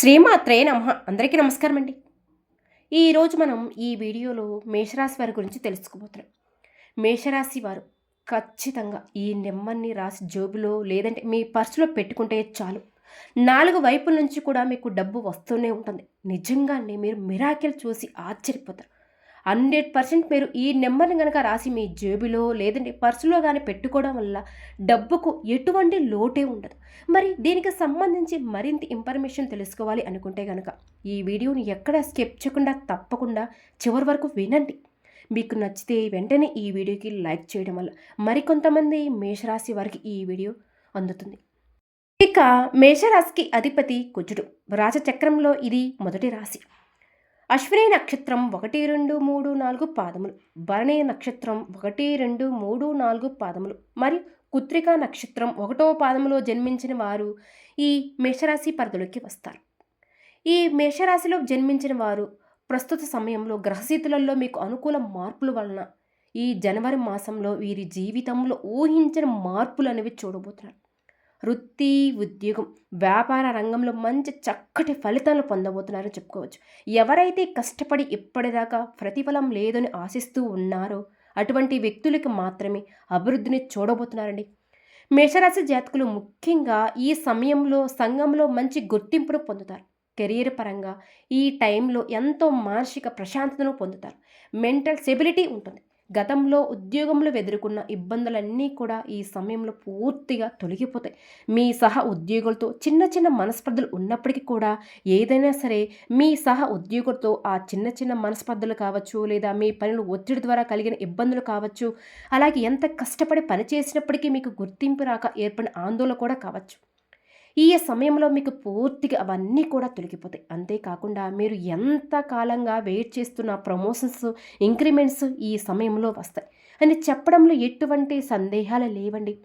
శ్రీమాత్రే నమ. అందరికీ నమస్కారం అండి ఈరోజు మనం ఈ వీడియోలో మేషరాశి వారి గురించి తెలుసుకోబోతున్నాం. మేషరాశి వారు ఖచ్చితంగా ఈ నెమ్మర్ని రాసి జోబులో లేదంటే మీ పర్సులో పెట్టుకుంటే చాలు. నాలుగు వైపుల నుంచి కూడా మీకు డబ్బు వస్తూనే ఉంటుంది. నిజంగానే మీరు మిరాకిల్ చూసి ఆశ్చర్యపోతారు. హండ్రెడ్ పర్సెంట్ మీరు ఈ నెంబర్ని కనుక రాసి మీ జేబులో లేదంటే పర్సులో కానీ పెట్టుకోవడం వల్ల డబ్బుకు ఎటువంటి లోటే ఉండదు. మరి దీనికి సంబంధించి మరింత ఇన్ఫర్మేషన్ తెలుసుకోవాలి అనుకుంటే కనుక ఈ వీడియోని ఎక్కడ స్కిప్ చేయకుండా తప్పకుండా చివరి వరకు వినండి. మీకు నచ్చితే వెంటనే ఈ వీడియోకి లైక్ చేయడం వల్ల మరికొంతమంది మేషరాశి వారికి ఈ వీడియో అందుతుంది. ఇక మేషరాశికి అధిపతి కుజుడు. రాజచక్రంలో ఇది మొదటి రాశి. అశ్విని నక్షత్రం ఒకటి రెండు మూడు నాలుగు పాదములు. భరణి నక్షత్రం ఒకటి రెండు మూడు నాలుగు పాదములు. మరియు కుత్రికా నక్షత్రం ఒకటో పాదములో జన్మించిన వారు ఈ మేషరాశి పరిధిలోకి వస్తారు. ఈ మేషరాశిలో జన్మించిన వారు ప్రస్తుత సమయంలో గ్రహస్థితులలో మీకు అనుకూల మార్పుల వలన ఈ జనవరి మాసంలో వీరి జీవితంలో ఊహించిన మార్పులు అనేవి చూడబోతున్నారు. వృత్తి ఉద్యోగం వ్యాపార రంగంలో మంచి చక్కటి ఫలితాలు పొందబోతున్నారని చెప్పుకోవచ్చు. ఎవరైతే కష్టపడి ఇప్పటిదాకా ప్రతిఫలం లేదని ఆశిస్తూ ఉన్నారో అటువంటి వ్యక్తులకు మాత్రమే అభివృద్ధిని చూడబోతున్నారండి. మేషరాశి జాతకులు ముఖ్యంగా ఈ సమయంలో సంఘంలో మంచి గుర్తింపును పొందుతారు. కెరీర్ పరంగా ఈ టైంలో ఎంతో మానసిక ప్రశాంతతను పొందుతారు. మెంటల్ స్టెబిలిటీ ఉంటుంది. గతంలో ఉద్యోగంలో ఎదుర్కొన్న ఇబ్బందులన్నీ కూడా ఈ సమయంలో పూర్తిగా తొలగిపోతాయి. మీ సహ ఉద్యోగులతో చిన్న చిన్న మనస్పర్ధలు ఉన్నప్పటికీ కూడా ఏదైనా సరే మీ సహ ఉద్యోగులతో ఆ చిన్న చిన్న మనస్పర్ధలు కావచ్చు లేదా మీ పనులు ఒత్తిడి ద్వారా కలిగిన ఇబ్బందులు కావచ్చు అలాగే ఎంత కష్టపడి పని చేసినప్పటికీ మీకు గుర్తింపు రాక ఏర్పడిన ఆందోళన కూడా కావచ్చు. ఈ సమయంలో మీకు పూర్తిగా అవన్నీ కూడా తొలగిపోతాయి. అంతేకాకుండా మీరు ఎంత కాలంగా వెయిట్ చేస్తున్న ప్రమోషన్స్ ఇంక్రిమెంట్స్ ఈ సమయంలో వస్తాయి. అని చెప్పడంలో ఎటువంటి సందేహాలు లేవండి.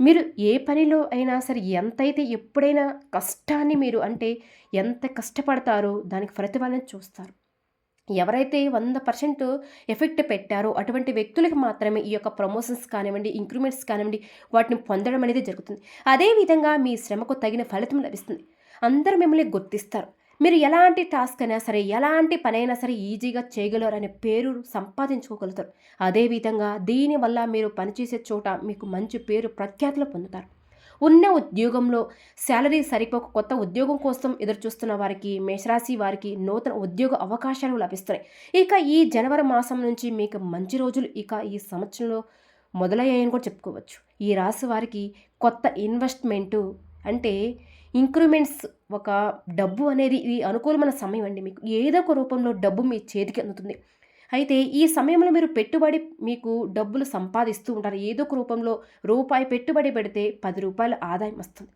మీరు ఏ పనిలో అయినా సరే ఎంతైతే ఎప్పుడైనా కష్టాన్ని మీరు అంటే ఎంత కష్టపడతారో దానికి ప్రతిఫలం చూస్తారు. ఎవరైతే వంద పర్సెంట్ ఎఫెక్ట్ పెట్టారో అటువంటి వ్యక్తులకు మాత్రమే ఈ యొక్క ప్రమోషన్స్ కానివ్వండి ఇంక్రిమెంట్స్ కానివ్వండి వాటిని పొందడం అనేది జరుగుతుంది. అదేవిధంగా మీ శ్రమకు తగిన ఫలితం లభిస్తుంది. అందరూ మిమ్మల్ని గుర్తిస్తారు. మీరు ఎలాంటి టాస్క్ అయినా సరే ఎలాంటి పనైనా సరే ఈజీగా చేయగలరు అనే పేరు సంపాదించుకోగలుగుతారు. అదేవిధంగా దీనివల్ల మీరు పనిచేసే చోట మీకు మంచి పేరు ప్రఖ్యాతులు పొందుతారు. ఉన్న ఉద్యోగంలో శాలరీ సరిపోక కొత్త ఉద్యోగం కోసం ఎదురుచూస్తున్న వారికి మేషరాశి వారికి నూతన ఉద్యోగ అవకాశాలు లభిస్తున్నాయి. ఇక ఈ జనవరి మాసం నుంచి మీకు మంచి రోజులు ఇక ఈ సంవత్సరంలో మొదలయ్యాయని కూడా చెప్పుకోవచ్చు. ఈ రాశి వారికి కొత్త ఇన్వెస్ట్మెంటు అంటే ఇంక్రిమెంట్స్ ఒక డబ్బు అనేది ఇది అనుకూలమైన సమయం అండి. మీకు ఏదో ఒక రూపంలో డబ్బు మీ చేతికి అందుతుంది. అయితే ఈ సమయంలో మీరు పెట్టుబడి మీకు డబ్బులు సంపాదిస్తూ ఉంటారు. ఏదో ఒక రూపంలో రూపాయి పెట్టుబడి పెడితే పది రూపాయల ఆదాయం వస్తుంది.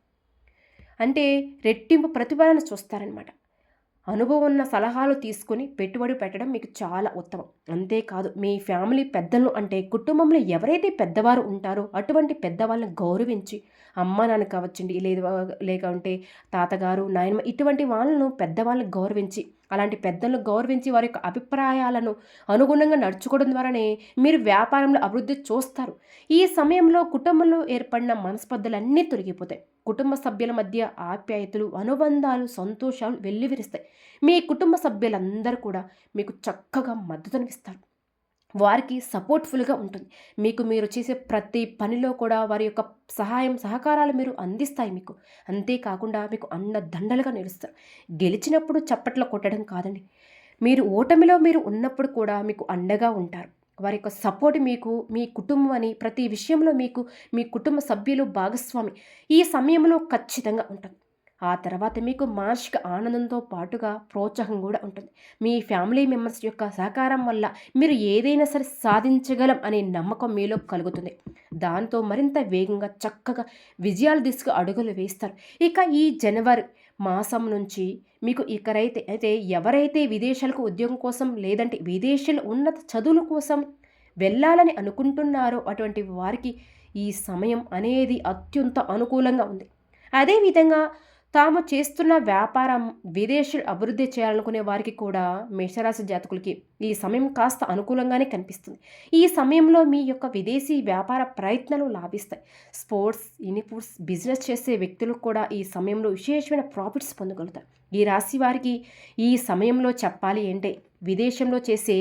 అంటే రెట్టింపు ప్రతిఫలన చూస్తారనమాట అనుభవం ఉన్న సలహాలు తీసుకొని పెట్టుబడి పెట్టడం మీకు చాలా ఉత్తమం. అంతేకాదు మీ ఫ్యామిలీ పెద్దలు అంటే కుటుంబంలో ఎవరైతే పెద్దవారు ఉంటారో అటువంటి పెద్దవాళ్ళని గౌరవించి అమ్మ నాన్న కావచ్చండి లేదు లేకుంటే తాతగారు నాయనమ్మ ఇటువంటి వాళ్ళను పెద్దవాళ్ళని గౌరవించి అలాంటి పెద్దలను గౌరవించి వారి యొక్క అభిప్రాయాలను అనుగుణంగా నడుచుకోవడం ద్వారానే మీరు వ్యాపారంలో అభివృద్ధి చూస్తారు. ఈ సమయంలో కుటుంబంలో ఏర్పడిన మనస్పర్ధలన్నీ తొలగిపోతాయి. కుటుంబ సభ్యుల మధ్య ఆప్యాయతలు అనుబంధాలు సంతోషాలు వెల్లివిరుస్తాయి. మీ కుటుంబ సభ్యులందరూ కూడా మీకు చక్కగా మద్దతునిస్తారు వారికి సపోర్ట్ఫుల్గా ఉంటుంది. మీకు మీరు చేసే ప్రతి పనిలో కూడా వారి యొక్క సహాయం సహకారాలు మీరు అందిస్తాయి మీకు. అంతేకాకుండా మీకు అన్న దండలుగా నిలుస్తారు. గెలిచినప్పుడు చప్పట్లు కొట్టడం కాదండి. మీరు ఓటమిలో మీరు ఉన్నప్పుడు కూడా మీకు అండగా ఉంటారు. వారి యొక్క సపోర్ట్ మీకు మీ కుటుంబం అని ప్రతి విషయంలో మీకు మీ కుటుంబ సభ్యులు భాగస్వామి. ఈ సమయంలో ఖచ్చితంగా ఉంటుంది ఆ తర్వాత మీకు మానసిక ఆనందంతో పాటుగా ప్రోత్సాహం కూడా ఉంటుంది. మీ ఫ్యామిలీ మెంబర్స్ యొక్క సహకారం వల్ల మీరు ఏదైనా సరే సాధించగలం అనే నమ్మకం మీలో కలుగుతుంది. దాంతో మరింత వేగంగా చక్కగా విజయాల దిశగా అడుగులు వేస్తారు. ఇక ఈ జనవరి మాసం నుంచి మీకు ఇకరైతే అయితే ఎవరైతే విదేశాలకు ఉద్యోగం కోసం లేదంటే విదేశాల ఉన్నత చదువుల కోసం వెళ్ళాలని అనుకుంటున్నారో అటువంటి వారికి ఈ సమయం అనేది అత్యంత అనుకూలంగా ఉంది. అదేవిధంగా తాము చేస్తున్న వ్యాపారం విదేశీయులు అభివృద్ధి చేయాలనుకునే వారికి కూడా మేషరాశి జాతకులకి ఈ సమయం కాస్త అనుకూలంగానే కనిపిస్తుంది. ఈ సమయంలో మీ యొక్క విదేశీ వ్యాపార ప్రయత్నాలు లాభిస్తాయి. స్పోర్ట్స్ ఇన్పుట్స్ బిజినెస్ చేసే వ్యక్తులకు కూడా ఈ సమయంలో విశేషమైన ప్రాఫిట్స్ పొందగలుగుతారు. ఈ రాశి వారికి ఈ సమయంలో చెప్పాలి అంటే విదేశంలో చేసే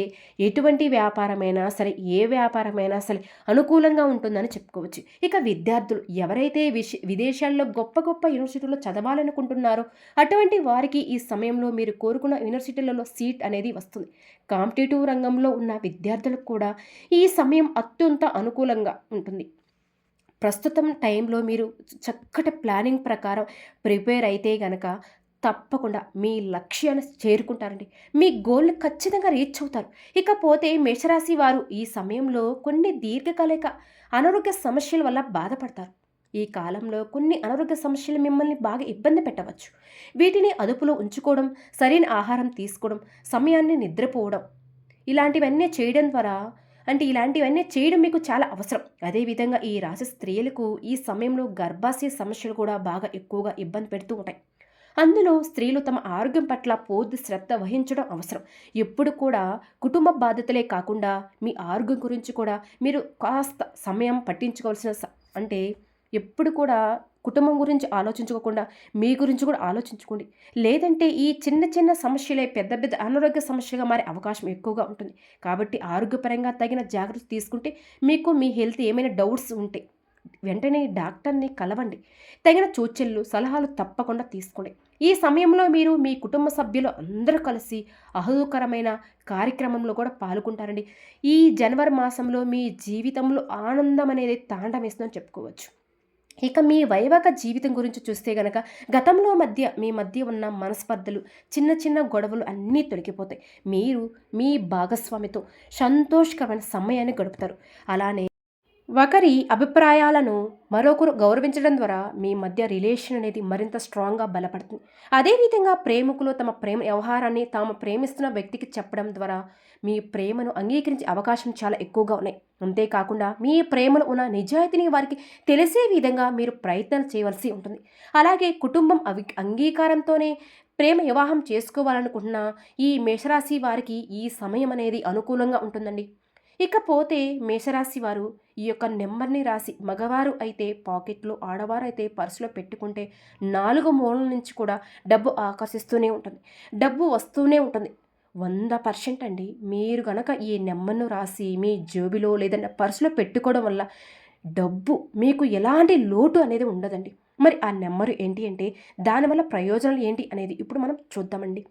ఎటువంటి వ్యాపారమైనా సరే ఏ వ్యాపారమైనా సరే అనుకూలంగా ఉంటుందని చెప్పుకోవచ్చు. ఇక విద్యార్థులు ఎవరైతే విష విదేశాల్లో గొప్ప గొప్ప యూనివర్సిటీలో చదవాలనుకుంటున్నారో అటువంటి వారికి ఈ సమయంలో మీరు కోరుకున్న యూనివర్సిటీలలో సీట్ అనేది వస్తుంది. కాంపిటేటివ్ రంగంలో ఉన్న విద్యార్థులకు కూడా ఈ సమయం అత్యంత అనుకూలంగా ఉంటుంది. ప్రస్తుతం టైంలో మీరు చక్కటి ప్లానింగ్ ప్రకారం ప్రిపేర్ అయితే గనక తప్పకుండా మీ లక్ష్యాన్ని చేరుకుంటారండి. మీ గోల్ని ఖచ్చితంగా రీచ్ అవుతారు. ఇకపోతే మేషరాశి వారు ఈ సమయంలో కొన్ని దీర్ఘకాలిక అనారోగ్య సమస్యల వల్ల బాధపడతారు. ఈ కాలంలో కొన్ని అనారోగ్య సమస్యలు మిమ్మల్ని బాగా ఇబ్బంది పెట్టవచ్చు. వీటిని అదుపులో ఉంచుకోవడం సరైన ఆహారం తీసుకోవడం సమయాన్ని నిద్రపోవడం ఇలాంటివన్నీ చేయడం ద్వారా అంటే ఇలాంటివన్నీ చేయడం మీకు చాలా అవసరం. అదేవిధంగా ఈ రాశి స్త్రీలకు ఈ సమయంలో గర్భాశయ సమస్యలు కూడా బాగా ఎక్కువగా ఇబ్బంది పెడుతూ ఉంటాయి. అందులో స్త్రీలు తమ ఆరోగ్యం పట్ల పూర్తి శ్రద్ధ వహించడం అవసరం. ఎప్పుడు కూడా కుటుంబ బాధ్యతలే కాకుండా మీ ఆరోగ్యం గురించి కూడా మీరు కాస్త సమయం పట్టించుకోవాల్సిన స- అంటే ఎప్పుడు కూడా కుటుంబం గురించి ఆలోచించుకోకుండా మీ గురించి కూడా ఆలోచించుకోండి. లేదంటే ఈ చిన్న చిన్న సమస్యలే పెద్ద పెద్ద అనారోగ్య సమస్యగా మారే అవకాశం ఎక్కువగా ఉంటుంది. కాబట్టి ఆరోగ్యపరంగా తగిన జాగ్రత్త తీసుకుంటే మీకు మీ హెల్త్ ఏమైనా డౌట్స్ ఉంటే వెంటనే డాక్టర్ని కలవండి. తగిన సూచనలు సలహాలు తప్పకుండా తీసుకోండి. ఈ సమయంలో మీరు మీ కుటుంబ సభ్యులు అందరూ కలిసి ఆహ్లాదకరమైన కార్యక్రమంలో కూడా పాల్గొంటారండి. ఈ జనవరి మాసంలో మీ జీవితంలో ఆనందం అనేది తాండవేస్తుందని చెప్పుకోవచ్చు. ఇక మీ వైవాహిక జీవితం గురించి చూస్తే గనక గతంలో మధ్య మీ మధ్య ఉన్న మనస్పర్ధలు చిన్న చిన్న గొడవలు అన్నీ తొలగిపోతాయి. మీరు మీ భాగస్వామితో సంతోషకరమైన సమయాన్ని గడుపుతారు. అలానే ఒకరి అభిప్రాయాలను మరొకరు గౌరవించడం ద్వారా మీ మధ్య రిలేషన్ అనేది మరింత స్ట్రాంగ్గా బలపడుతుంది. అదేవిధంగా ప్రేమికులు తమ ప్రేమ వ్యవహారాన్ని తాము ప్రేమిస్తున్న వ్యక్తికి చెప్పడం ద్వారా మీ ప్రేమను అంగీకరించే అవకాశం చాలా ఎక్కువగా ఉన్నాయి. అంతేకాకుండా మీ ప్రేమలో ఉన్న నిజాయితీని వారికి తెలిసే విధంగా మీరు ప్రయత్నాలు చేయవలసి ఉంటుంది. అలాగే కుటుంబం అవి అంగీకారంతోనే ప్రేమ వివాహం చేసుకోవాలనుకుంటున్న ఈ మేషరాశి వారికి ఈ సమయం అనేది అనుకూలంగా ఉంటుందండి. ఇకపోతే మేషరాశి వారు ఈ యొక్క నెంబర్ని రాసి మగవారు అయితే పాకెట్లో ఆడవారు అయితే పర్సులో పెట్టుకుంటే నాలుగు మూలల నుంచి కూడా డబ్బు ఆకర్షిస్తూనే ఉంటుంది. డబ్బు వస్తూనే ఉంటుంది. వంద పర్సెంట్ అండి. మీరు గనక ఈ నెంబర్ను రాసి మీ జోబిలో లేదంటే పర్సులో పెట్టుకోవడం వల్ల డబ్బు మీకు ఎలాంటి లోటు అనేది ఉండదండి. మరి ఆ నెంబరు ఏంటి అంటే దానివల్ల ప్రయోజనాలు ఏంటి అనేది ఇప్పుడు మనం చూద్దామండి.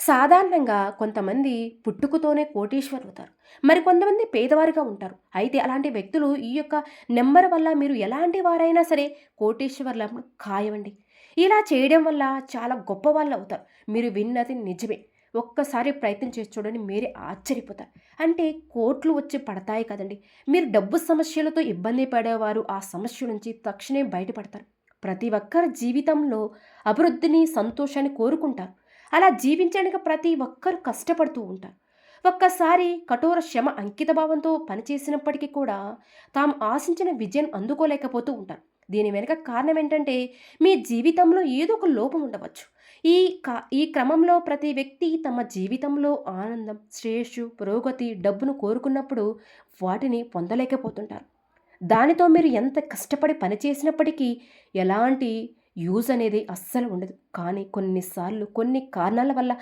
సాధారణంగా కొంతమంది పుట్టుకతోనే కోటీశ్వరులు అవుతారు మరి కొంతమంది పేదవారిగా ఉంటారు. అయితే అలాంటి వ్యక్తులు ఈ యొక్క నెంబర్ వల్ల మీరు ఎలాంటి వారైనా సరే కోటీశ్వర్లను ఖాయమండి. ఇలా చేయడం వల్ల చాలా గొప్ప వాళ్ళు అవుతారు మీరు విన్నది నిజమే. ఒక్కసారి ప్రయత్నం చేసి చూడండి మీరే ఆశ్చర్యపోతారు. అంటే కోట్లు వచ్చి పడతాయి కదండి. మీరు డబ్బు సమస్యలతో ఇబ్బంది పడేవారు ఆ సమస్య నుంచి తక్షణమే బయటపడతారు. ప్రతి ఒక్కరి జీవితంలో అభివృద్ధిని సంతోషాన్ని కోరుకుంటారు. అలా జీవించడానికి ప్రతి ఒక్కరూ కష్టపడుతూ ఉంటారు. ఒక్కసారి కఠోర శ్రమ అంకితభావంతో పనిచేసినప్పటికీ కూడా తాము ఆశించిన విజయం అందుకోలేకపోతూ ఉంటారు. దీని వెనుక కారణం ఏంటంటే మీ జీవితంలో ఏదో ఒక లోపం ఉండవచ్చు. ఈ కా ఈ క్రమంలో ప్రతి వ్యక్తి తమ జీవితంలో ఆనందం శ్రేయస్సు పురోగతి డబ్బును కోరుకున్నప్పుడు వాటిని పొందలేకపోతుంటారు. దానితో మీరు ఎంత కష్టపడి పనిచేసినప్పటికీ ఎలాంటి యూజ్ అనేది అస్సలు ఉండదు. కానీ కొన్నిసార్లు కొన్ని కారణాల వల్ల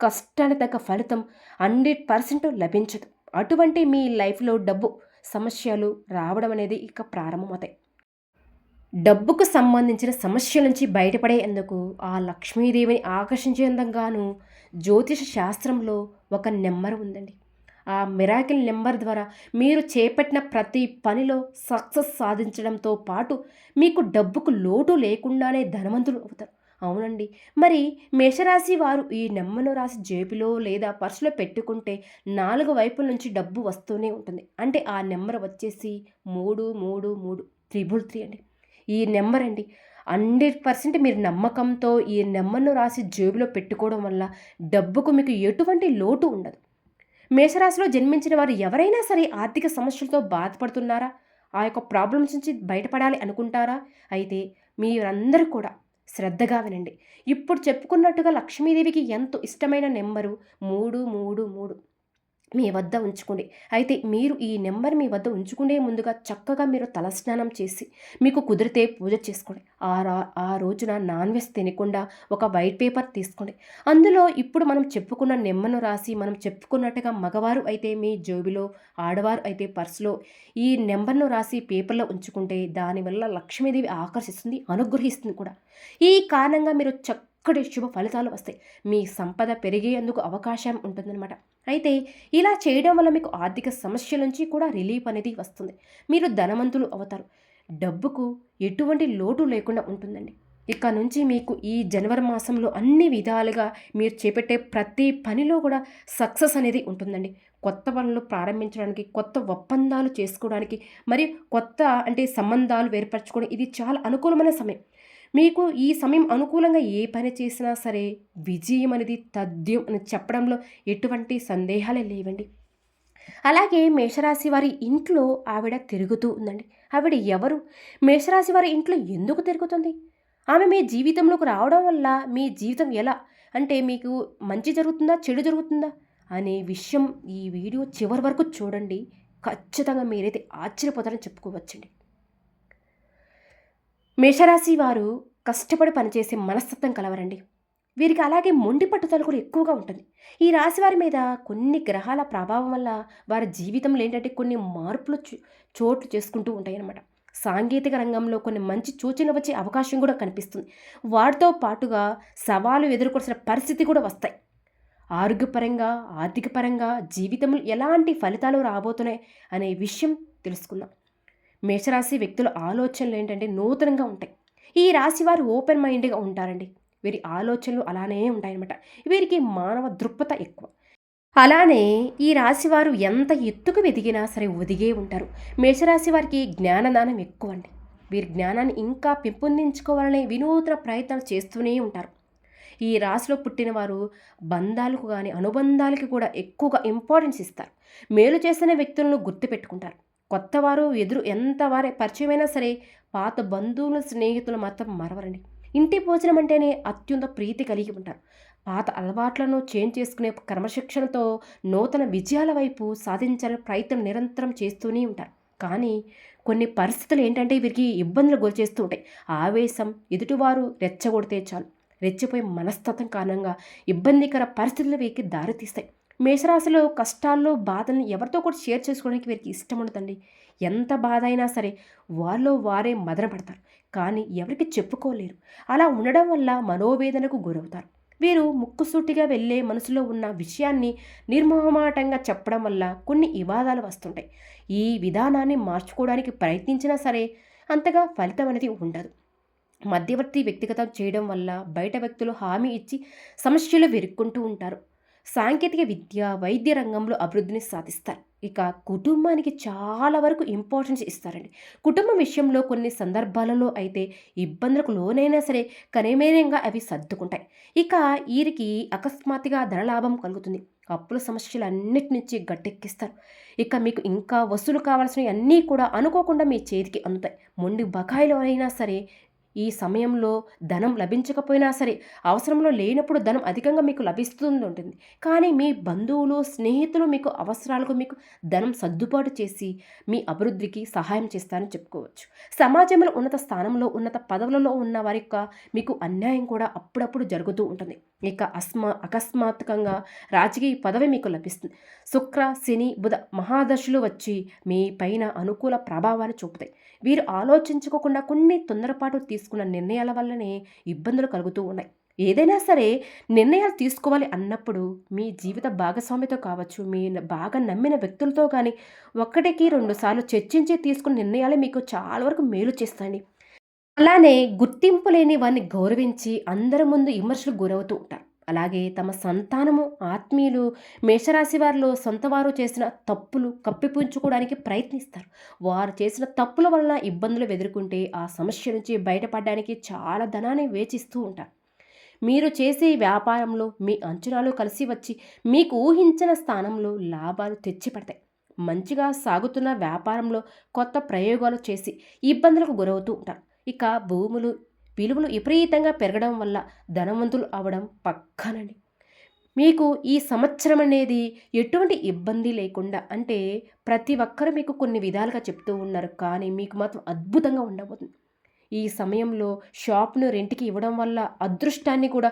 కష్టానికి తగ్గ ఫలితం హండ్రెడ్ పర్సెంట్ లభించదు. అటువంటి మీ లైఫ్లో డబ్బు సమస్యలు రావడం అనేది ఇక ప్రారంభమవుతాయి. డబ్బుకు సంబంధించిన సమస్యల నుంచి బయటపడేందుకు ఆ లక్ష్మీదేవిని ఆకర్షించేందుకుగాను జ్యోతిష శాస్త్రంలో ఒక నెంబర్ ఉందండి. ఆ మిరాకిల్ నెంబర్ ద్వారా మీరు చేపట్టిన ప్రతి పనిలో సక్సెస్ సాధించడంతో పాటు మీకు డబ్బుకు లోటు లేకుండానే ధనవంతులు అవుతారు. అవునండి. మరి మేషరాశి వారు ఈ నెమ్మను రాసి జేబులో లేదా పర్సులో పెట్టుకుంటే నాలుగు వైపుల నుంచి డబ్బు వస్తూనే ఉంటుంది. అంటే ఆ నెంబర్ వచ్చేసి మూడు మూడు మూడు త్రిబుల్ త్రీ అండి. ఈ నెంబర్ అండి హండ్రెడ్ పర్సెంట్ మీరు నమ్మకంతో ఈ నెంబర్ను రాసి జేబులో పెట్టుకోవడం వల్ల డబ్బుకు మీకు ఎటువంటి లోటు ఉండదు. మేషరాశిలో జన్మించిన వారు ఎవరైనా సరే ఆర్థిక సమస్యలతో బాధపడుతున్నారా? ఆ యొక్క ప్రాబ్లమ్స్ నుంచి బయటపడాలి అనుకుంటారా? అయితే మీరందరూ కూడా శ్రద్ధగా వినండి. ఇప్పుడు చెప్పుకున్నట్టుగా లక్ష్మీదేవికి ఎంతో ఇష్టమైన నెంబరు మూడు మూడు మూడు. మీ వద్ద ఉంచుకోండి. అయితే మీరు ఈ నెంబర్ మీ వద్ద ఉంచుకునే ముందుగా చక్కగా మీరు తలస్నానం చేసి మీకు కుదిరితే పూజ చేసుకోండి. ఆ రా ఆ రోజున నాన్ వెజ్ తినకుండా ఒక వైట్ పేపర్ తీసుకోండి. అందులో ఇప్పుడు మనం చెప్పుకున్న నెంబర్ను రాసి మనం చెప్పుకున్నట్టుగా మగవారు అయితే మీ జోబిలో ఆడవారు అయితే పర్సులో ఈ నెంబర్ను రాసి పేపర్లో ఉంచుకుంటే దానివల్ల లక్ష్మీదేవి ఆకర్షిస్తుంది అనుగ్రహిస్తుంది కూడా. ఈ కారణంగా మీరు చక్క అక్కడే శుభ ఫలితాలు వస్తాయి. మీ సంపద పెరిగేందుకు అవకాశం ఉంటుందన్నమాట. అయితే ఇలా చేయడం వల్ల మీకు ఆర్థిక సమస్యల నుంచి కూడా రిలీఫ్ అనేది వస్తుంది. మీరు ధనవంతులు అవుతారు. డబ్బుకు ఎటువంటి లోటు లేకుండా ఉంటుందండి. ఇక నుంచి మీకు ఈ జనవరి మాసంలో అన్ని విధాలుగా మీరు చేపట్టే ప్రతి పనిలో కూడా సక్సెస్ అనేది ఉంటుందండి. కొత్త పనులు ప్రారంభించడానికి కొత్త ఒప్పందాలు చేసుకోవడానికి మరియు కొత్త అంటే సంబంధాలు ఏర్పరచుకోవడం ఇది చాలా అనుకూలమైన సమయం. మీకు ఈ సమయం అనుకూలంగా ఏ పని చేసినా సరే విజయం అనేది తథ్యం అని చెప్పడంలో ఎటువంటి సందేహాలే లేవండి. అలాగే మేషరాశి వారి ఇంట్లో ఆవిడ తిరుగుతూ ఉందండి. ఆవిడ ఎవరు? మేషరాశి వారి ఇంట్లో ఎందుకు తిరుగుతుంది? ఆమె మీ జీవితంలోకి రావడం వల్ల మీ జీవితం ఎలా? అంటే మీకు మంచి జరుగుతుందా? చెడు జరుగుతుందా? అనే విషయం ఈ వీడియో చివరి వరకు చూడండి. ఖచ్చితంగా మీరైతే ఆశ్చర్యపోతారని చెప్పుకోవచ్చండి. మేషరాశి వారు కష్టపడి పనిచేసే మనస్తత్వం కలవరండి. వీరికి అలాగే మొండి పట్టుదల కూడా ఎక్కువగా ఉంటుంది. ఈ రాశి వారి మీద కొన్ని గ్రహాల ప్రభావం వల్ల వారి జీవితంలో ఏంటంటే కొన్ని మార్పులు చోట్లు చేసుకుంటూ ఉంటాయి అన్నమాట సాంకేతిక రంగంలో కొన్ని మంచి సూచనలు వచ్చే అవకాశం కూడా కనిపిస్తుంది. వాటితో పాటుగా సవాలు ఎదుర్కొల్సిన పరిస్థితి కూడా వస్తాయి. ఆరోగ్యపరంగా ఆర్థికపరంగా జీవితంలో ఎలాంటి ఫలితాలు రాబోతున్నాయి అనే విషయం తెలుసుకుందాం. మేషరాశి వ్యక్తుల ఆలోచనలు ఏంటంటే నూతనంగా ఉంటాయి. ఈ రాశి వారు ఓపెన్ మైండ్గా ఉంటారండి. వీరి ఆలోచనలు అలానే ఉంటాయన్నమాట. వీరికి మానవ దృక్పథ ఎక్కువ. అలానే ఈ రాశివారు ఎంత ఎత్తుకు వెదిగినా సరే ఒదిగే ఉంటారు. మేషరాశి వారికి జ్ఞానదానం ఎక్కువ అండి వీరి జ్ఞానాన్ని ఇంకా పెంపొందించుకోవాలనే వినూత్న ప్రయత్నాలు చేస్తూనే ఉంటారు. ఈ రాశిలో పుట్టిన వారు బంధాలకు కానీ అనుబంధాలకి కూడా ఎక్కువగా ఇంపార్టెన్స్ ఇస్తారు. మేలు చేసిన వ్యక్తులను గుర్తుపెట్టుకుంటారు. కొత్తవారు ఎదురు ఎంతవారే పరిచయమైనా సరే పాత బంధువులు స్నేహితులు మాత్రం మరవరండి. ఇంటి భోజనం అంటేనే అత్యంత ప్రీతి కలిగి ఉంటారు. పాత అలవాట్లను చేంజ్ చేసుకునే క్రమశిక్షణతో నూతన విజయాల వైపు సాధించాలని ప్రయత్నం నిరంతరం చేస్తూనే ఉంటారు. కానీ కొన్ని పరిస్థితులు ఏంటంటే వీరికి ఇబ్బందులు గురిచేస్తూ ఉంటాయి. ఆవేశం ఎదుటివారు రెచ్చగొడితే చాలు. రెచ్చిపోయే మనస్తత్వం కారణంగా ఇబ్బందికర పరిస్థితులు వీరికి దారితీస్తాయి. మేషరాశిలో కష్టాల్లో బాధల్ని ఎవరితో కూడా షేర్ చేసుకోవడానికి వీరికి ఇష్టం ఉండదండి. ఎంత బాధ అయినా సరే వారిలో వారే మదన పడతారు కానీ ఎవరికి చెప్పుకోలేరు. అలా ఉండడం వల్ల మనోవేదనకు గురవుతారు. వీరు ముక్కుసూటిగా వెళ్ళే మనసులో ఉన్న విషయాన్ని నిర్మోహమాటంగా చెప్పడం వల్ల కొన్ని వివాదాలు వస్తుంటాయి. ఈ విధానాన్ని మార్చుకోవడానికి ప్రయత్నించినా సరే అంతగా ఫలితం అనేది ఉండదు. మధ్యవర్తి వ్యక్తిగతం చేయడం వల్ల బయట వ్యక్తులు హామీ ఇచ్చి సమస్యలు వెరుక్కుంటూ ఉంటారు. సాంకేతిక విద్య వైద్య రంగంలో అభివృద్ధిని సాధిస్తారు. ఇక కుటుంబానికి చాలా వరకు ఇంపార్టెన్స్ ఇస్తారండి. కుటుంబం విషయంలో కొన్ని సందర్భాలలో అయితే ఇబ్బందులకు లోనైనా సరే కనిమేనంగా అవి సర్దుకుంటాయి. ఇక వీరికి అకస్మాత్తుగా ధనలాభం కలుగుతుంది. అప్పుల సమస్యలు అన్నిటి నుంచి గట్టెక్కిస్తారు. ఇక మీకు ఇంకా వసూలు కావాల్సినవి అన్నీ కూడా అనుకోకుండా మీ చేతికి అందుతాయి. మొండి బకాయిలు అయినా సరే ఈ సమయంలో ధనం లభించకపోయినా సరే అవసరంలో లేనప్పుడు ధనం అధికంగా మీకు లభిస్తుంది ఉంటుంది కానీ మీ బంధువులు స్నేహితులు మీకు అవసరాలకు మీకు ధనం సర్దుబాటు చేసి మీ అభివృద్ధికి సహాయం చేస్తారని చెప్పుకోవచ్చు. సమాజంలో ఉన్నత స్థానంలో ఉన్నత పదవులలో ఉన్న వారి మీకు అన్యాయం కూడా అప్పుడప్పుడు జరుగుతూ ఉంటుంది. ఇక అస్మా అకస్మాత్తుకంగా రాజకీయ పదవి మీకు లభిస్తుంది శుక్ర శని బుధ మహాదశులు వచ్చి మీ పైన అనుకూల ప్రభావాన్ని చూపుతాయి. వీరు ఆలోచించుకోకుండా కొన్ని తొందరపాటు తీసుకున్న నిర్ణయాల వల్లనే ఇబ్బందులు కలుగుతూ ఉన్నాయి. ఏదైనా సరే నిర్ణయాలు తీసుకోవాలి అన్నప్పుడు మీ జీవిత భాగస్వామితో కావచ్చు మీ బాగా నమ్మిన వ్యక్తులతో కానీ ఒకటికి రెండుసార్లు చర్చించి తీసుకున్న నిర్ణయాలే మీకు చాలా వరకు మేలు చేస్తాయండి అలానే గుర్తింపు లేని వారిని గౌరవించి అందరి ముందు విమర్శలు గురవుతూ ఉంటారు. అలాగే తమ సంతానము ఆత్మీయులు మేషరాశి వారిలో సొంతవారు చేసిన తప్పులు కప్పిపుంచుకోవడానికి ప్రయత్నిస్తారు. వారు చేసిన తప్పుల వలన ఇబ్బందులు ఎదుర్కొంటే ఆ సమస్య నుంచి బయటపడడానికి చాలా ధనాన్ని వేచిస్తూ ఉంటారు. మీరు చేసే వ్యాపారంలో మీ అంచనాలు కలిసి వచ్చి మీకు ఊహించిన స్థానంలో లాభాలు తెచ్చిపెడతాయి. మంచిగా సాగుతున్న వ్యాపారంలో కొత్త ప్రయోగాలు చేసి ఇబ్బందులకు గురవుతూ ఉంటారు. ఇక భూములు విలువలు విపరీతంగా పెరగడం వల్ల ధనవంతులు అవడం పక్కానండి. మీకు ఈ సంవత్సరం అనేది ఎటువంటి ఇబ్బంది లేకుండా అంటే ప్రతి ఒక్కరు మీకు కొన్ని విధాలుగా చెప్తూ ఉన్నారు కానీ మీకు మాత్రం అద్భుతంగా ఉండబోతుంది. ఈ సమయంలో షాప్ను రెంట్కి ఇవ్వడం వల్ల అదృష్టాన్ని కూడా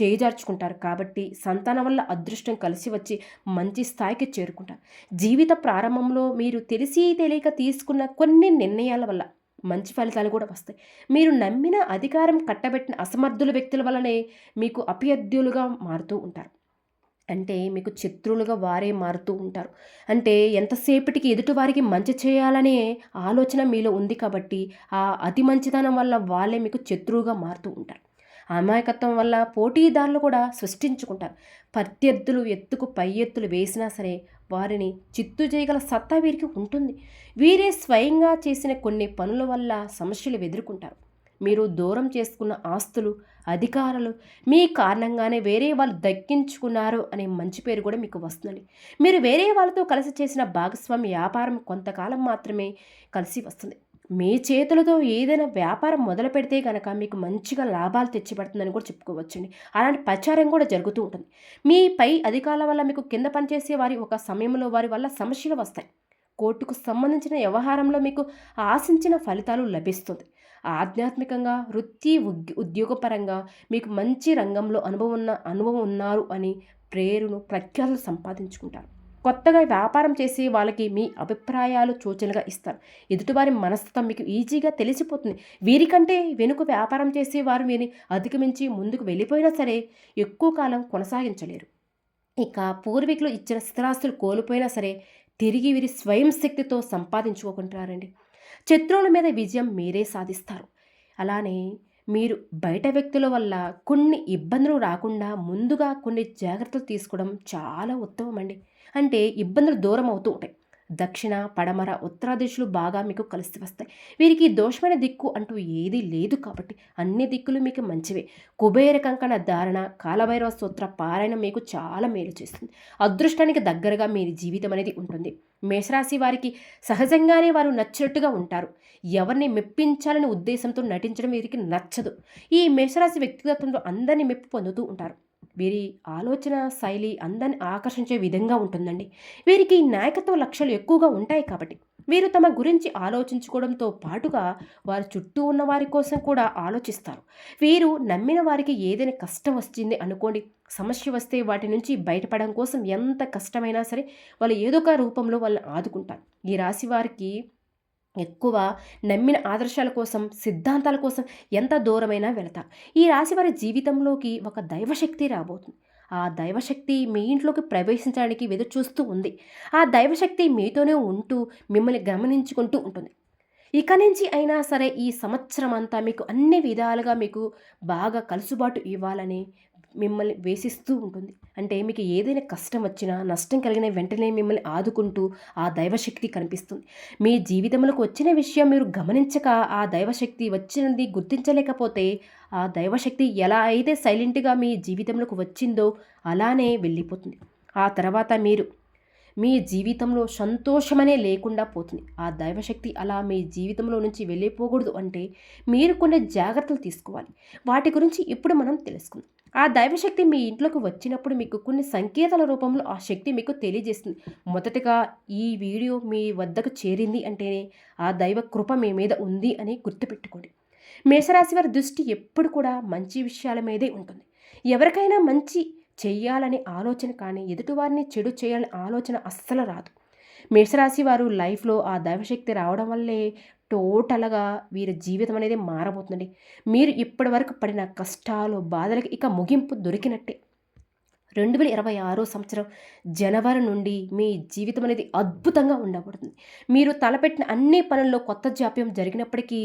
చేజార్చుకుంటారు కాబట్టి సంతానం వల్ల అదృష్టం కలిసి వచ్చి మంచి స్థాయికి చేరుకుంటారు. జీవిత ప్రారంభంలో మీరు తెలిసి తెలియక తీసుకున్న కొన్ని నిర్ణయాల వల్ల మంచి ఫలితాలు కూడా వస్తాయి. మీరు నమ్మిన అధికారం కట్టబెట్టిన అసమర్థుల వ్యక్తుల వల్లనే మీకు అభ్యర్థులుగా మారుతూ ఉంటారు. అంటే మీకు శత్రువులుగా వారే మారుతూ ఉంటారు. అంటే ఎంతసేపటికి ఎదుటివారికి మంచి చేయాలనే ఆలోచన మీలో ఉంది కాబట్టి ఆ అతి మంచితనం వల్ల వాళ్ళే మీకు శత్రువుగా మారుతూ ఉంటారు. అమాయకత్వం వల్ల పోటీదారులు కూడా సృష్టించుకుంటారు. ప్రత్యర్థులు ఎత్తుకు పై ఎత్తులు వేసినా సరే వారిని చిత్తు చేయగల సత్తా వీరికి ఉంటుంది. వీరే స్వయంగా చేసిన కొన్ని పనుల వల్ల సమస్యలు ఎదుర్కొంటారు. మీరు దూరం చేసుకున్న ఆస్తులు అధికారాలు మీ కారణంగానే వేరే వాళ్ళు దక్కించుకున్నారు అనే మంచి పేరు కూడా మీకు వస్తుంది. మీరు వేరే వాళ్ళతో కలిసి చేసిన భాగస్వామి వ్యాపారం కొంతకాలం మాత్రమే కలిసి వస్తుంది. మీ చేతులతో ఏదైనా వ్యాపారం మొదలు పెడితే కనుక మీకు మంచిగా లాభాలు తెచ్చిపెడుతుందని కూడా చెప్పుకోవచ్చండి. అలాంటి ప్రచారం కూడా జరుగుతూ ఉంటుంది. మీ పై అధికారుల వల్ల మీకు కింద పనిచేసే వారి ఒక సమయంలో వారి వల్ల సమస్యలు వస్తాయి. కోర్టుకు సంబంధించిన వ్యవహారంలో మీకు ఆశించిన ఫలితాలు లభిస్తుంది. ఆధ్యాత్మికంగా వృత్తి ఉద్యోగపరంగా మీకు మంచి రంగంలో అనుభవం ఉన్న అనుభవం ఉన్నారు అని ప్రేరును ప్రఖ్యాతులు సంపాదించుకుంటారు. కొత్తగా వ్యాపారం చేసి వాళ్ళకి మీ అభిప్రాయాలు సూచనగా ఇస్తారు. ఎదుటివారి మనస్తత్వం మీకు ఈజీగా తెలిసిపోతుంది. వీరికంటే వెనుక వ్యాపారం చేసి వారు వీరిని అధిగమించి ముందుకు వెళ్ళిపోయినా సరే ఎక్కువ కాలం కొనసాగించలేరు. ఇక పూర్వీకులు ఇచ్చిన స్థిరాస్తులు కోల్పోయినా సరే తిరిగి వీరి స్వయం శక్తితో సంపాదించుకుంటారండి శత్రువుల మీద విజయం మీరే సాధిస్తారు. అలానే మీరు బయట వ్యక్తుల వల్ల కొన్ని ఇబ్బందులు రాకుండా ముందుగా కొన్ని జాగ్రత్తలు తీసుకోవడం చాలా ఉత్తమం అండి అంటే ఇబ్బందులు దూరం అవుతూ ఉంటాయి. దక్షిణ పడమర ఉత్తర దిశలు బాగా మీకు కలిసి వస్తాయి. వీరికి దోషమైన దిక్కు అంటూ ఏదీ లేదు కాబట్టి అన్ని దిక్కులు మీకు మంచివే. కుబేర కంకణ ధారణ కాలభైరవ సూత్ర పారాయణ మీకు చాలా మేలు చేస్తుంది. అదృష్టానికి దగ్గరగా మీ జీవితం అనేది ఉంటుంది. మేషరాశి వారికి సహజంగానే వారు నచ్చినట్టుగా ఉంటారు. ఎవరిని మెప్పించాలనే ఉద్దేశంతో నటించడం వీరికి నచ్చదు. ఈ మేషరాశి వ్యక్తిగతంలో అందరినీ మెప్పు పొందుతూ ఉంటారు. వీరి ఆలోచన శైలి అందరిని ఆకర్షించే విధంగా ఉంటుందండి. వీరికి నాయకత్వ లక్ష్యాలు ఎక్కువగా ఉంటాయి కాబట్టి వీరు తమ గురించి ఆలోచించుకోవడంతో పాటుగా వారి చుట్టూ ఉన్న వారి కోసం కూడా ఆలోచిస్తారు. వీరు నమ్మిన వారికి ఏదైనా కష్టం వచ్చింది అనుకోండి సమస్య వస్తే వాటి నుంచి బయటపడడం కోసం ఎంత కష్టమైనా సరే వాళ్ళు ఏదో ఒక రూపంలో వాళ్ళని ఆదుకుంటారు. ఈ రాశి వారికి ఎక్కువ నమ్మిన ఆదర్శాల కోసం సిద్ధాంతాల కోసం ఎంత దూరమైనా వెళతారు ఈ రాశి వారి జీవితంలోకి ఒక దైవశక్తి రాబోతుంది. ఆ దైవశక్తి మీ ఇంట్లోకి ప్రవేశించడానికి ఎదురు చూస్తూ ఉంది. ఆ దైవశక్తి మీతోనే ఉంటూ మిమ్మల్ని గమనించుకుంటూ ఉంటుంది. ఇక నుంచి అయినా సరే ఈ సంవత్సరం అంతా మీకు అన్ని విధాలుగా మీకు బాగా కలుసుబాటు ఇవ్వాలని మిమ్మల్ని వేసిస్తూ ఉంటుంది. అంటే మీకు ఏదైనా కష్టం వచ్చినా నష్టం కలిగిన వెంటనే మిమ్మల్ని ఆదుకుంటూ ఆ దైవశక్తి కనిపిస్తుంది. మీ జీవితంలోకి వచ్చిన విషయం మీరు గమనించక ఆ దైవశక్తి వచ్చినది గుర్తించలేకపోతే ఆ దైవశక్తి ఎలా అయితే సైలెంట్గా మీ జీవితంలోకి వచ్చిందో అలానే వెళ్ళిపోతుంది. ఆ తర్వాత మీరు మీ జీవితంలో సంతోషమనే లేకుండా పోతుంది. ఆ దైవశక్తి అలా మీ జీవితంలో నుంచి వెళ్ళిపోకూడదు అంటే మీరు కొన్ని జాగ్రత్తలు తీసుకోవాలి. వాటి గురించి ఇప్పుడు మనం తెలుసుకుందాం. ఆ దైవశక్తి మీ ఇంట్లోకి వచ్చినప్పుడు మీకు కొన్ని సంకేతాల రూపంలో ఆ శక్తి మీకు తెలియజేస్తుంది. మొదటగా ఈ వీడియో మీ వద్దకు చేరింది అంటేనే ఆ దైవ కృప మీ మీద ఉంది అని గుర్తుపెట్టుకోండి. మేషరాశి వారి దృష్టి ఎప్పుడు కూడా మంచి విషయాల మీదే ఉంటుంది. ఎవరికైనా మంచి చేయాలనే ఆలోచన కానీ ఎదుటివారిని చెడు చేయాలనే ఆలోచన అస్సలు రాదు. మేషరాశి వారు లైఫ్లో ఆ దైవశక్తి రావడం వల్లే టోటల్గా వీరి జీవితం అనేది మారబోతుందండి. మీరు ఇప్పటి వరకు పడిన కష్టాలు బాధలకి ఇక ముగింపు దొరికినట్టే. రెండు వేల ఇరవై ఆరో సంవత్సరం జనవరి నుండి మీ జీవితం అనేది అద్భుతంగా ఉండబడుతుంది. మీరు తలపెట్టిన అన్ని పనుల్లో కొత్త జాప్యం జరిగినప్పటికీ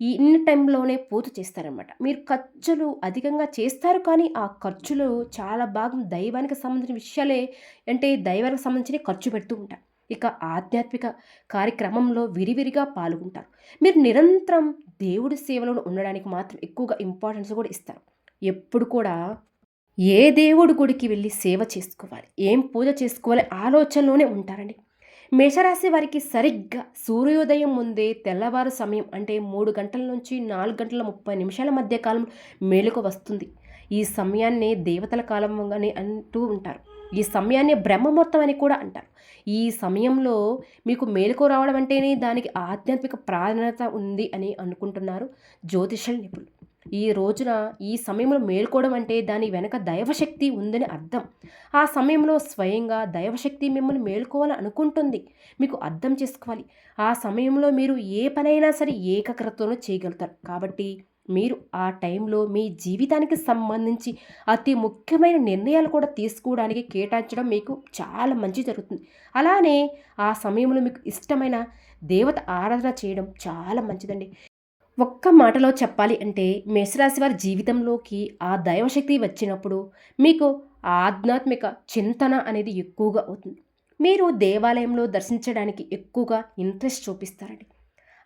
ఈ ఇన్ని టైంలోనే పూర్తి చేస్తారనమాట మీరు ఖర్చులు అధికంగా చేస్తారు కానీ ఆ ఖర్చులు చాలా భాగం దైవానికి సంబంధించిన విషయాలే. అంటే దైవానికి సంబంధించిన ఖర్చు పెడుతూ ఉంటారు. ఇక ఆధ్యాత్మిక కార్యక్రమంలో విరివిరిగా పాల్గొంటారు. మీరు నిరంతరం దేవుడి సేవలో ఉండడానికి మాత్రం ఎక్కువగా ఇంపార్టెన్స్ కూడా ఇస్తారు. ఎప్పుడు కూడా ఏ దేవుడి గుడికి వెళ్ళి సేవ చేసుకోవాలి? ఏం పూజ చేసుకోవాలి? ఆలోచనలోనే ఉంటారండి. మేషరాశి వారికి సరిగ్గా సూర్యోదయం ముందే తెల్లవారు సమయం అంటే మూడు గంటల నుంచి నాలుగు గంటల ముప్పై నిమిషాల మధ్య కాలం మేలుకు వస్తుంది. ఈ సమయాన్ని దేవతల కాలం అంటూ ఉంటారు. ఈ సమయాన్ని బ్రహ్మముహూర్తం అని కూడా అంటారు. ఈ సమయంలో మీకు మేలుకు రావడం అంటేనే దానికి ఆధ్యాత్మిక ప్రాధాన్యత ఉంది అని అనుకుంటున్నారు జ్యోతిష నిపుణులు. ఈ రోజున ఈ సమయంలో మేల్కోవడం అంటే దాని వెనక దైవశక్తి ఉందని అర్థం. ఆ సమయంలో స్వయంగా దైవశక్తి మిమ్మల్ని మేల్కోవాలని అనుకుంటుంది. మీకు అర్థం చేసుకోవాలి. ఆ సమయంలో మీరు ఏ పనైనా సరే ఏకాగ్రతతో చేయగలుగుతారు. కాబట్టి మీరు ఆ టైంలో మీ జీవితానికి సంబంధించి అతి ముఖ్యమైన నిర్ణయాలు కూడా తీసుకోవడానికి కేటాయించడం మీకు చాలా మంచి జరుగుతుంది. అలానే ఆ సమయంలో మీకు ఇష్టమైన దేవత ఆరాధన చేయడం చాలా మంచిదండి. ఒక్క మాటలో చెప్పాలి అంటే మేషరాశి వారి జీవితంలోకి ఆ దైవశక్తి వచ్చినప్పుడు మీకు ఆధ్యాత్మిక చింతన అనేది ఎక్కువగా అవుతుంది. మీరు దేవాలయంలో దర్శించడానికి ఎక్కువగా ఇంట్రెస్ట్ చూపిస్తారండి.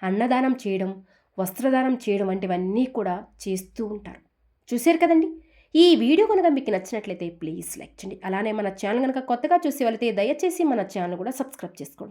అన్నదానం చేయడం వస్త్రదానం చేయడం వంటివన్నీ కూడా చేస్తూ ఉంటారు. చూశారు కదండి? ఈ వీడియో కనుక మీకు నచ్చినట్లయితే ప్లీజ్ లైక్ చేయండి. అలానే మన ఛానల్ కనుక కొత్తగా చూసి వెళితే దయచేసి మన ఛానల్ కూడా సబ్స్క్రైబ్ చేసుకోండి.